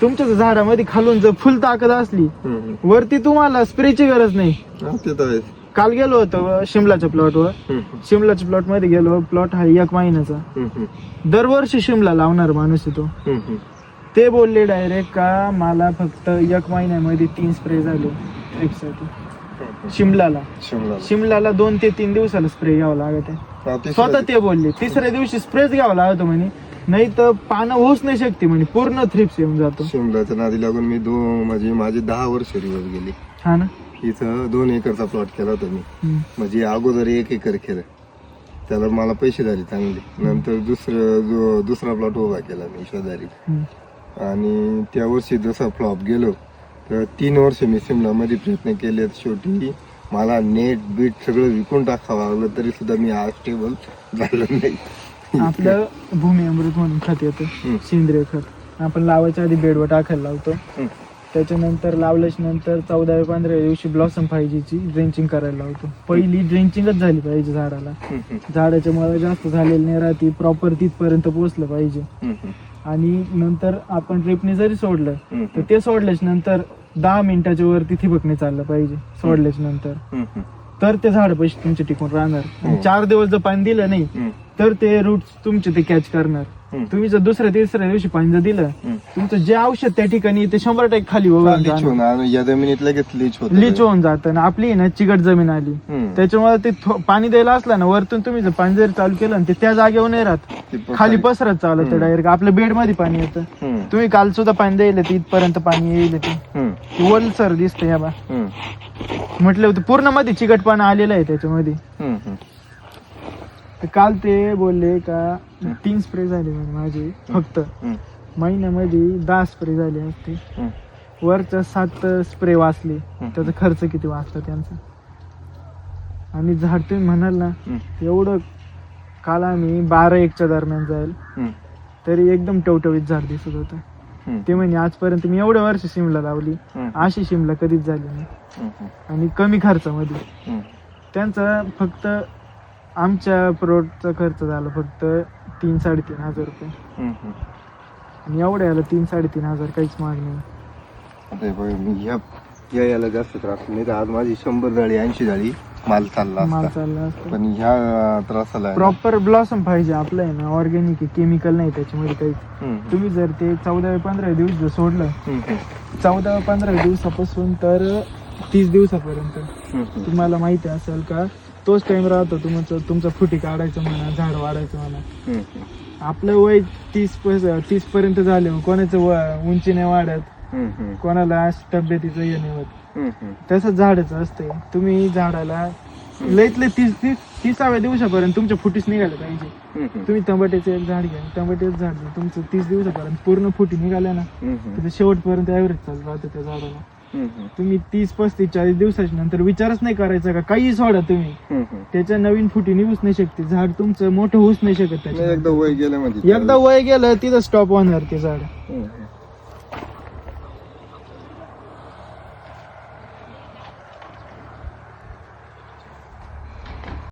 तुमच्या झाडामध्ये खालून जर फुल ताकद असली हम्म. वरती तुम्हाला स्प्रेची गरज नाही. हा, ते तर आहेच. काल गेलो होतो शिमलाच्या प्लॉटवर हम्म, शिमलाच्या प्लॉटमध्ये गेलो प्लॉट हा एक महिन्याचा. हम्म, हम्म, दरवर्षी शिमला लावणार माणूस आहे तो. हम्म, हम्म. ते बोलले डायरेक्ट का मला फक्त एक महिन्यामध्ये तीन स्प्रे झाले ट्रिपसाठी शिमलाला. शिमला शिमलाला दोन ते तीन दिवसाला स्प्रे घ्यावा लागत आहे. हा, ते स्वतः ते बोलले तिसऱ्या दिवशी स्प्रेच घ्यावा लागतो म्हणे. नाही तर पानं होऊच नाही शकते म्हणे. पूर्ण थ्रिप्स येऊन जातो. शिमलाच्या नादी लागून मी दोन म्हणजे माझी दहा वर्ष रिवर्स गेली. हा ना? इथं दोन एकरचा प्लॉट केला होता मी. हम्म. म्हणजे अगोदर एक एकर केलं. त्याला मला पैसे झाले चांगले. नंतर दुसरं जो दुसरा प्लॉट उभा केला मी शेजारी हम्म. आणि त्या वर्षी जसा फ्लॉप गेलो तर तीन वर्ष मी सिमलामध्ये प्रयत्न केले. शेवटी मला नेट बीट सगळं विकून टाकावं लागलं तरी सुद्धा मी आज स्टेबल झालो नाही. आपलं भूमी अमृत म्हणून खत येतं. सेंद्रिय खत. आपण लावायच्या आधी बेडवर टाकायला लावतो. त्याच्यानंतर लावल्याच नंतर चौदाव्या पंधराव्या दिवशी ब्लॉसम फायजीची ड्रेंचिंग करायला लावतो. पहिली ड्रेंचिंगच झाली पाहिजे झाडाला. झाडाच्या मुळे जास्त झालेली नाही राहती प्रॉपर तिथपर्यंत पोहोचलं पाहिजे. आणि नंतर आपण ड्रिपने जरी सोडलं तर ते सोडल्याच नंतर दहा मिनिटाच्या वरती ठिबकणे चाललं पाहिजे सोडल्याच नंतर तर ते झाड पैसे तुमचे टिकून राहणार. हो. चार दिवस जर पाणी दिलं नाही तर ते रूट तुमचे ते कॅच करणार. हम्म. तुम्ही जर दुसऱ्या तिसऱ्या दिवशी पाणी जर दिलं हम्म. तुमचं जे औषध त्या ठिकाणी ते शंभर टक्के खाली वळून लीच जाणार. होणार आणि या जमिनीत लगेच लीच होत. लीच होऊन जातं. आणि आपली ना चिकट जमीन आली. त्याच्यामुळे ते थो- पाणी द्यायला असलं ना वरतून तुम्ही जर पाणी जर चालू केलं ना ते त्या जागेवर नाही राहत. खाली पसरत चालत. डायरेक्ट आपल्या बेडमध्ये पाणी येतं. हम्म, तुम्ही काल सुद्धा पाणी द्यायला ते इथपर्यंत पाणी येईल ते. हम्म, वल सर दिसतंय या बा. हम्म, म्हटलं होतं पूर्णमध्ये चिकटपणा आलेला आहे त्याच्यामध्ये. हम्म, हम्म. तर काल ते बोलले का तीन स्प्रे झाले म्हणे माझे फक्त. महिन्यामध्ये दहा स्प्रे झाले असते. वरच्या सात स्प्रे वाचले. त्याचा खर्च किती वाचला त्यांचा? आणि झाड तुम्ही म्हणाल ना एवढं काल आम्ही बारा एकच्या दरम्यान जाईल. तरी एकदम टवटवीत झाड दिसत होतं. ते म्हणे आजपर्यंत मी एवढ्या वर्ष शिमला लावली. अशी शिमला कधीच झाली नाही. आणि कमी खर्चामध्ये. त्यांचा फक्त आमच्या प्रोडक्टचा खर्च झाला फक्त तीन साडेतीन हजार रुपये. आणि एवढ्या याला तीन साडेतीन हजार काहीच माग नाही. आता हे बघा, मी ह्या या याला जास्त त्रास नाही. तर आज माझी शंभर जाळी ऐंशी जाळी माल चालला माल असता. चालला असतो. पण ह्या त्रासाला आहे ना, प्रॉपर ब्लॉसम पाहिजे आपलं आहे ना. ऑर्गॅनिक केमिकल नाही त्याच्यामध्ये काही हम्म, तुम्ही जर ते चौदा पंधरा दिवस जर सोडलं हम्म, हम्म, चौदा पंधरा दिवसापासून तर तीस दिवसापर्यंत. हम्म, हम्म. तुम्हाला माहिती असेल का तोच टाइम राहतो तुमचं तुमचा फुटी काढायचं म्हणा झाड वाढायचं म्हणा हम्म. आपलं वय तीस तीस पर्यंत झाले कोणाचं उंची नाही वाढत हम्म, हम्म, कोणाला तब्येतीचं हे नाही होत हम्म, हम्म. तसंच झाडाचं असतंय तुम्ही झाडाला लईत लई तीस तीस तिसाव्या दिवसापर्यंत तुमच्या फुटीच निघाल्या पाहिजे हम्म, हम्म. तुम्ही टमाट्याचं एक झाड घ्या टमाट्याचं झाड घ्या तुमचं तीस दिवसापर्यंत पूर्ण फुटी निघाल्या ना हम्म, हम्म. तर ते शेवटपर्यंत ॲव्हरेज चालू राहतं त्या झाडाला. तुम्ही तीस पस्तीस चाळीस दिवसाच्या नंतर विचारच नाही करायचा का? काही सोडा तुम्ही. त्याच्या नवीन फुटी निघूच नाही शकते. झाड तुमचं मोठं होऊच नाही शकत त्याच्या एकदा वय गेलं म्हणजे एकदा वय गेलं तिथं स्टॉप होणार ते झाड.